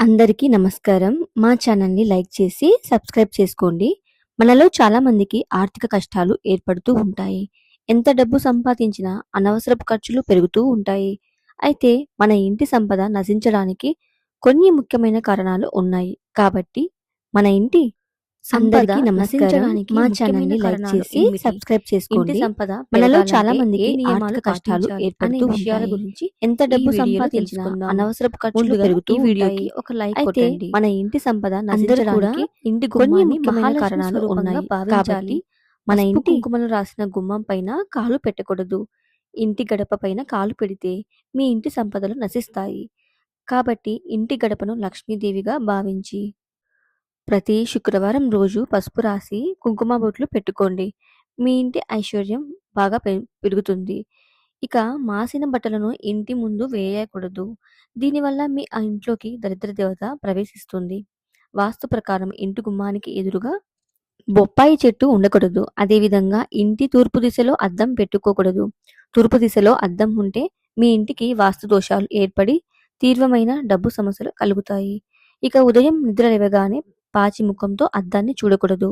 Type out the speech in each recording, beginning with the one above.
అందరికీ నమస్కారం. మా ఛానల్‌ని లైక్ చేసి సబ్స్క్రైబ్ చేసుకోండి. మనలో చాలామందికి ఆర్థిక కష్టాలు ఏర్పడుతూ ఉంటాయి. ఎంత డబ్బు సంపాదించినా అనవసరపు ఖర్చులు పెరుగుతూ ఉంటాయి. అయితే మన ఇంటి సంపద నశించడానికి కొన్ని ముఖ్యమైన కారణాలు ఉన్నాయి. కాబట్టి మన ఇంటి సంపద మా ముఖ్యమైన ఛానల్‌ని లైక్ చేసి? సబ్స్క్రైబ్ చేసుకోండి. సంపద మనలో చాలా మందికి నియమాలు ఆర్థిక కష్టాలు ఏర్పడుతూ విషయాల. గురించి ఎంత డబ్బు సంపాదించినా. అనవసరపు ఖర్చులు పెరుగుతూ వీడియోకి. ఒక లైక్ అయితే. మన ఇంటి సంపద అందరూ కూడా ఇంటి కొన్ని ముఖ్యమైన కారణాలు ఉన్నాయి. కాబట్టి మన ఇంటి కుంకుమలు రాసిన గుమ్మం పైన కాలు పెట్టకూడదు. ఇంటి గడప పైన కాలు పెడితే మీ ఇంటి సంపదలు నశిస్తాయి. కాబట్టి ఇంటి గడపను లక్ష్మీదేవిగా భావించి ప్రతి శుక్రవారం రోజు పసుపు రాసి కుంకుమ బొట్లు పెట్టుకోండి. మీ ఇంటి ఐశ్వర్యం బాగా పె పెరుగుతుంది. ఇక మాసిన బట్టలను ఇంటి ముందు వేయకూడదు. దీనివల్ల మీ ఆ ఇంట్లోకి దరిద్ర దేవత ప్రవేశిస్తుంది. వాస్తు ప్రకారం ఇంటి గుమ్మానికి ఎదురుగా బొప్పాయి చెట్టు ఉండకూడదు. అదేవిధంగా ఇంటి తూర్పు దిశలో అద్దం పెట్టుకోకూడదు. తూర్పు దిశలో అద్దం ఉంటే మీ ఇంటికి వాస్తు దోషాలు ఏర్పడి తీవ్రమైన డబ్బు సమస్యలు కలుగుతాయి. ఇక ఉదయం నిద్ర లేవగానే పాచి ముఖంతో అద్దాన్ని చూడకూడదు.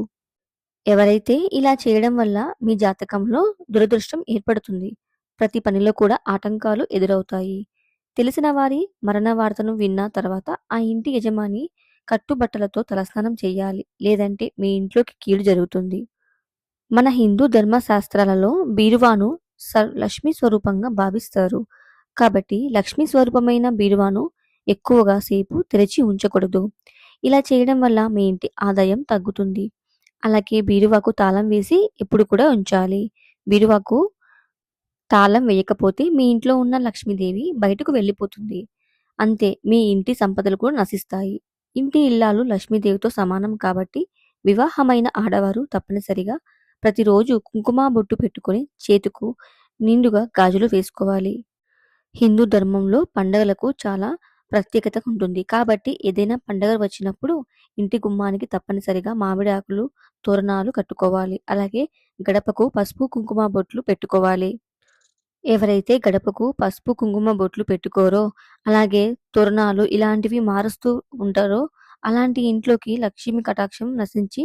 ఎవరైతే ఇలా చేయడం వల్ల మీ జాతకంలో దురదృష్టం ఏర్పడుతుంది. ప్రతి పనిలో కూడా ఆటంకాలు ఎదురవుతాయి. తెలిసిన వారి మరణ వార్తను విన్న తర్వాత ఆ ఇంటి యజమాని కట్టుబట్టలతో తలస్నానం చేయాలి. లేదంటే మీ ఇంట్లోకి కీడు జరుగుతుంది. మన హిందూ ధర్మశాస్త్రాలలో బీరువాను స లక్ష్మీ స్వరూపంగా భావిస్తారు. కాబట్టి లక్ష్మీ స్వరూపమైన బీరువాను ఎక్కువగా సేపు తెరిచి ఉంచకూడదు. ఇలా చేయడం వల్ల మీ ఇంటి ఆదాయం తగ్గుతుంది. అలాగే బీరువాకు తాళం వేసి ఎప్పుడు కూడా ఉంచాలి. బీరువాకు తాళం వేయకపోతే మీ ఇంట్లో ఉన్న లక్ష్మీదేవి బయటకు వెళ్ళిపోతుంది. అంతే మీ ఇంటి సంపదలు కూడా నశిస్తాయి. ఇంటి ఇల్లాలు లక్ష్మీదేవితో సమానం కాబట్టి వివాహమైన ఆడవారు తప్పనిసరిగా ప్రతిరోజు కుంకుమ బొట్టు పెట్టుకొని చేతుకు నిండుగా గాజులు వేసుకోవాలి. హిందూ ధర్మంలో పండగలకు చాలా ప్రత్యేకత ఉంటుంది. కాబట్టి ఏదైనా పండగ వచ్చినప్పుడు ఇంటి గుమ్మానికి తప్పనిసరిగా మామిడి ఆకులు, తోరణాలు కట్టుకోవాలి. అలాగే గడపకు పసుపు, కుంకుమ బొట్లు పెట్టుకోవాలి. ఎవరైతే గడపకు పసుపు, కుంకుమ బొట్లు పెట్టుకోరో, అలాగే తోరణాలు ఇలాంటివి మారుస్తూ ఉంటారో అలాంటి ఇంట్లోకి లక్ష్మి కటాక్షం నశించి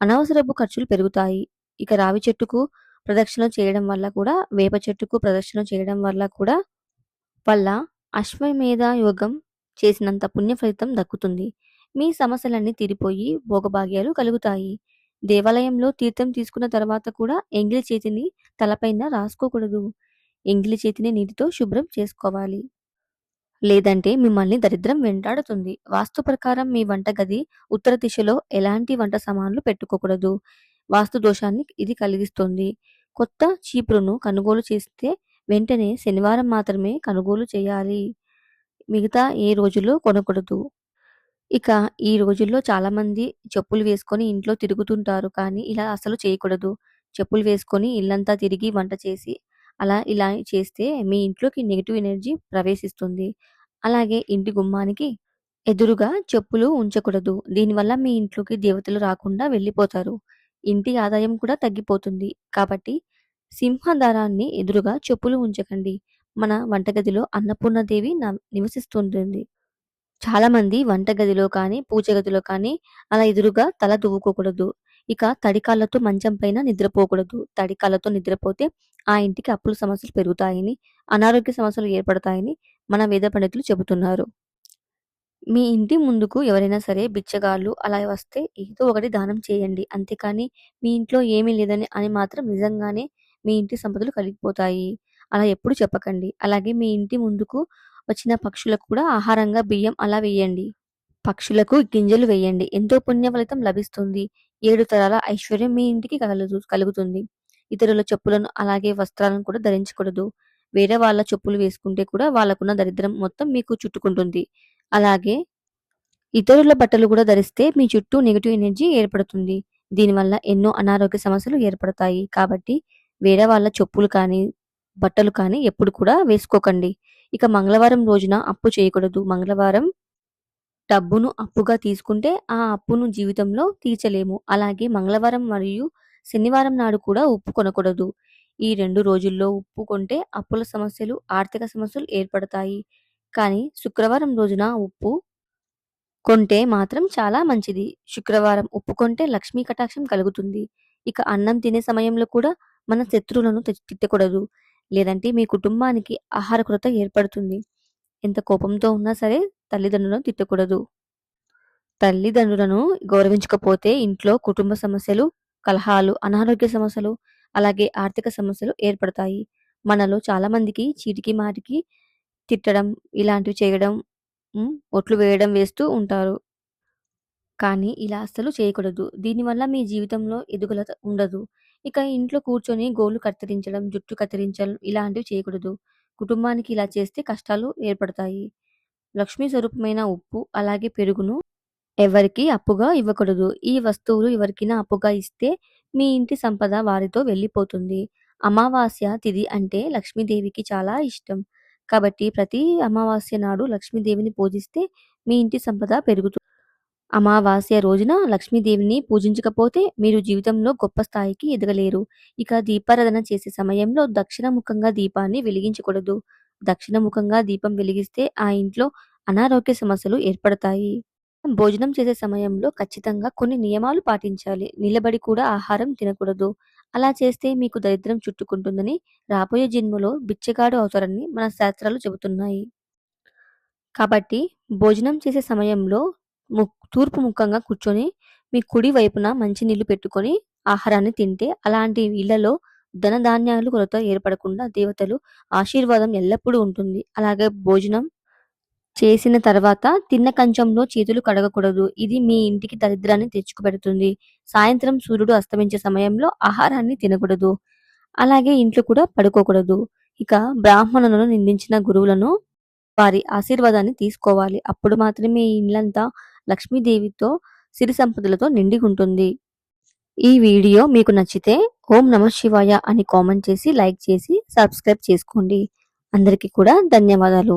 అనవసరపు ఖర్చులు పెరుగుతాయి. ఇక రావి చెట్టుకు ప్రదక్షిణ చేయడం వల్ల కూడా వేప చెట్టుకు ప్రదక్షిణ చేయడం వల్ల కూడా వల్ల అశ్వమేధ యోగం చేసినంత పుణ్య ఫలితం దక్కుతుంది. మీ సమస్యలన్నీ తీరిపోయి భోగభాగ్యాలు కలుగుతాయి. దేవాలయంలో తీర్థం తీసుకున్న తర్వాత కూడా ఎంగిలి చేతిని తలపైన రాసుకోకూడదు. ఎంగిలి చేతిని నీటితో శుభ్రం చేసుకోవాలి. లేదంటే మిమ్మల్ని దరిద్రం వెంటాడుతుంది. వాస్తు ప్రకారం మీ వంటగది ఉత్తర దిశలో ఎలాంటి వంట సామాన్లు పెట్టుకోకూడదు. వాస్తు దోషాన్ని ఇది కలిగిస్తుంది. కొత్త చీపురును కొనుగోలు చేస్తే వెంటనే శనివారం మాత్రమే కొనుగోలు చేయాలి. మిగతా ఏ రోజుల్లో కొనకూడదు. ఇక ఈ రోజుల్లో చాలామంది చెప్పులు వేసుకొని ఇంట్లో తిరుగుతుంటారు. కానీ ఇలా అసలు చేయకూడదు. చెప్పులు వేసుకొని ఇల్లంతా తిరిగి వంట చేసి అలా ఇలా చేస్తే మీ ఇంట్లోకి నెగిటివ్ ఎనర్జీ ప్రవేశిస్తుంది. అలాగే ఇంటి గుమ్మానికి ఎదురుగా చెప్పులు ఉంచకూడదు. దీనివల్ల మీ ఇంట్లోకి దేవతలు రాకుండా వెళ్ళిపోతారు. ఇంటి ఆదాయం కూడా తగ్గిపోతుంది. కాబట్టి సింహద్వారాన్ని ఎదురుగా చెప్పులు ఉంచకండి. మన వంటగదిలో అన్నపూర్ణదేవి న నివసిస్తుంటుంది. చాలామంది వంటగదిలో కానీ, పూజ గదిలో కానీ అలా ఎదురుగా తల దువ్వుకోకూడదు. ఇక తడికాళ్ళతో మంచం పైన నిద్రపోకూడదు. తడి కాళ్ళతో నిద్రపోతే ఆ ఇంటికి అప్పుల సమస్యలు పెరుగుతాయని, అనారోగ్య సమస్యలు ఏర్పడతాయని మన వేద పండితులు చెబుతున్నారు. మీ ఇంటి ముందుకు ఎవరైనా సరే బిచ్చగాళ్ళు అలా వస్తే ఏదో ఒకటి దానం చేయండి. అంతేకాని మీ ఇంట్లో ఏమీ లేదని అని మాత్రం నిజంగానే మీ ఇంటి సంపదలు కలిగిపోతాయి. అలా ఎప్పుడు చెప్పకండి. అలాగే మీ ఇంటి ముందుకు వచ్చిన పక్షులకు కూడా ఆహారంగా బియ్యం అలా వేయండి. పక్షులకు గింజలు వేయండి. ఎంతో పుణ్య ఫలితం లభిస్తుంది. ఏడు తరాల ఐశ్వర్యం మీ ఇంటికి కలుగు కలుగుతుంది. ఇతరుల చెప్పులను అలాగే వస్త్రాలను కూడా ధరించకూడదు. వేరే వాళ్ళ చెప్పులు వేసుకుంటే కూడా వాళ్ళకున్న దరిద్రం మొత్తం మీకు చుట్టుకుంటుంది. అలాగే ఇతరుల బట్టలు కూడా ధరిస్తే మీ చుట్టూ నెగిటివ్ ఎనర్జీ ఏర్పడుతుంది. దీనివల్ల ఎన్నో అనారోగ్య సమస్యలు ఏర్పడతాయి. కాబట్టి వేరే వాళ్ళ చెప్పులు కానీ, బట్టలు కానీ ఎప్పుడు కూడా వేసుకోకండి. ఇక మంగళవారం రోజున అప్పు చేయకూడదు. మంగళవారం డబ్బును అప్పుగా తీసుకుంటే ఆ అప్పును జీవితంలో తీర్చలేము. అలాగే మంగళవారం మరియు శనివారం నాడు కూడా ఉప్పు కొనకూడదు. ఈ రెండు రోజుల్లో ఉప్పు కొంటే అప్పుల సమస్యలు, ఆర్థిక సమస్యలు ఏర్పడతాయి. కానీ శుక్రవారం రోజున ఉప్పు కొంటే మాత్రం చాలా మంచిది. శుక్రవారం ఉప్పు కొంటే లక్ష్మీ కటాక్షం కలుగుతుంది. ఇక అన్నం తినే సమయంలో కూడా మన శత్రువులను తిట్టకూడదు. లేదంటే మీ కుటుంబానికి ఆహార కొరత ఏర్పడుతుంది. ఎంత కోపంతో ఉన్నా సరే తల్లిదండ్రులను తిట్టకూడదు. తల్లిదండ్రులను గౌరవించకపోతే ఇంట్లో కుటుంబ సమస్యలు, కలహాలు, అనారోగ్య సమస్యలు, అలాగే ఆర్థిక సమస్యలు ఏర్పడతాయి. మనలో చాలా మందికి చీటికి మాటికి తిట్టడం, ఇలాంటివి చేయడం, ఒట్లు వేయడం వేస్తూ ఉంటారు. కానీ ఇలా అస్సలు చేయకూడదు. దీనివల్ల మీ జీవితంలో ఎదుగులత ఉండదు. ఇక ఇంట్లో కూర్చొని గోళ్ళు కత్తిరించడం, జుట్టు కత్తిరించడం ఇలాంటివి చేయకూడదు. కుటుంబానికి ఇలా చేస్తే కష్టాలు ఏర్పడతాయి. లక్ష్మీ స్వరూపమైన ఉప్పు, అలాగే పెరుగును ఎవరికి అప్పుగా ఇవ్వకూడదు. ఈ వస్తువులు ఎవరికైనా అప్పుగా ఇస్తే మీ ఇంటి సంపద వారితో వెళ్ళిపోతుంది. అమావాస్య తిథి అంటే లక్ష్మీదేవికి చాలా ఇష్టం. కాబట్టి ప్రతి అమావాస్య నాడు లక్ష్మీదేవిని పూజిస్తే మీ ఇంటి సంపద పెరుగుతుంది. అమావాస్య రోజున లక్ష్మీదేవిని పూజించకపోతే మీరు జీవితంలో గొప్ప స్థాయికి ఎదగలేరు. ఇక దీపారాధన చేసే సమయంలో దక్షిణముఖంగా దీపాన్ని వెలిగించకూడదు. దక్షిణముఖంగా దీపం వెలిగిస్తే ఆ ఇంట్లో అనారోగ్య సమస్యలు ఏర్పడతాయి. భోజనం చేసే సమయంలో ఖచ్చితంగా కొన్ని నియమాలు పాటించాలి. నిలబడి కూడా ఆహారం తినకూడదు. అలా చేస్తే మీకు దరిద్రం చుట్టుకుంటుందని, రాబోయే జన్మలో బిచ్చగాడు అవుతారని మన శాస్త్రాలు చెబుతున్నాయి. కాబట్టి భోజనం చేసే సమయంలో తూర్పు ముఖంగా కూర్చొని మీ కుడి వైపున మంచినీళ్ళు పెట్టుకొని ఆహారాన్ని తింటే అలాంటి ఇళ్ళలో ధనధాన్యాలు కొరత ఏర్పడకుండా దేవతలు ఆశీర్వాదం ఎల్లప్పుడూ ఉంటుంది. అలాగే భోజనం చేసిన తర్వాత తిన్న కంచంలో చేతులు కడగకూడదు. ఇది మీ ఇంటికి దరిద్రాన్ని తెచ్చుకుపెడుతుంది. సాయంత్రం సూర్యుడు అస్తమించే సమయంలో ఆహారాన్ని తినకూడదు. అలాగే ఇంట్లో కూడా పడుకోకూడదు. ఇక బ్రాహ్మణులను నిందించిన గురువులను వారి ఆశీర్వాదాన్ని తీసుకోవాలి. అప్పుడు మాత్రమే ఈ ఇల్లంతా లక్ష్మీదేవితో సిరి సంపదలతో నిండి ఉంటుంది. ఈ వీడియో మీకు నచ్చితే ఓం నమఃశివాయ అని కామెంట్ చేసి, లైక్ చేసి, సబ్స్క్రైబ్ చేసుకోండి. అందరికీ కూడా ధన్యవాదాలు.